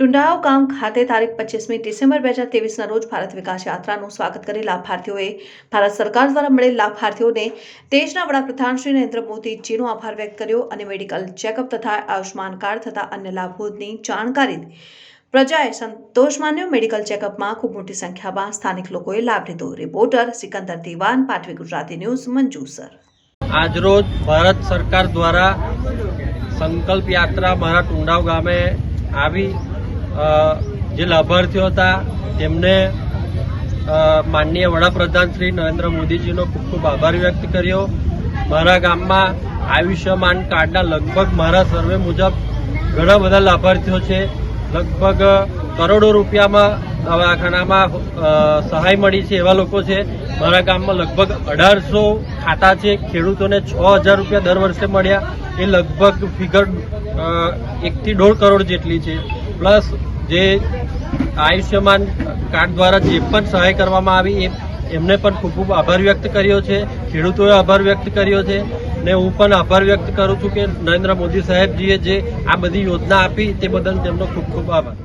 ટુંડાવ ગામ ખાતે તારીખ પચીસમી ડિસેમ્બર બે હજાર ત્રેવીસના રોજ ભારત વિકાસ યાત્રાનું સ્વાગત કરી લાભાર્થીઓએ ભારત સરકાર દ્વારા મળેલ લાભાર્થીઓને દેશના વડાપ્રધાન શ્રી નરેન્દ્ર મોદીજીનો આભાર વ્યક્ત કર્યો અને મેડિકલ ચેકઅપ તથા આયુષ્માન કાર્ડ તથા અન્ય લાભોની જાણકારી પ્રજાએ સંતોષ માન્યો. મેડિકલ ચેકઅપમાં ખૂબ મોટી સંખ્યામાં સ્થાનિક લોકોએ લાભ લીધો. રિપોર્ટર સિકંદર દિવાન, પાટવી ગુજરાતી ન્યૂઝ, મંજુસર. આજરોજ ભારત સરકાર દ્વારા સંકલ્પ યાત્રા મારા ટુંડાવ ગામે આવી જે લાભાર્થીઓ હતા, તેમને માનનીય વડાપ્રધાન શ્રી નરેન્દ્ર મોદીજીનો ખૂબ ખૂબ આભાર વ્યક્ત કર્યો. મારા ગામમાં આયુષ્યમાન કાર્ડના લગભગ મારા સર્વે મુજબ ઘણા બધા લાભાર્થીઓ છે. લગભગ કરોડો રૂપિયામાં દવાખાનામાં સહાય મળી છે એવા લોકો છે. મારા ગામમાં લગભગ અઢારસો ખાતા છે. ખેડૂતોને છ હજાર રૂપિયા દર વર્ષે મળ્યા. એ લગભગ ફિગર એકથી દોઢ કરોડ જેટલી છે. પ્લસ જે આયુષ્યમાન કાર્ડ દ્વારા જે પણ સહાય કરવામાં આવી, એ એમને પણ ખૂબ ખૂબ આભાર વ્યક્ત કર્યો છે. ખેડૂતોએ આભાર વ્યક્ત કર્યો છે. ને હું પણ આભાર વ્યક્ત કરું છું કે નરેન્દ્ર મોદી સાહેબજીએ જે આ બધી યોજના આપી, તે બદલ તેમનો ખૂબ ખૂબ આભાર.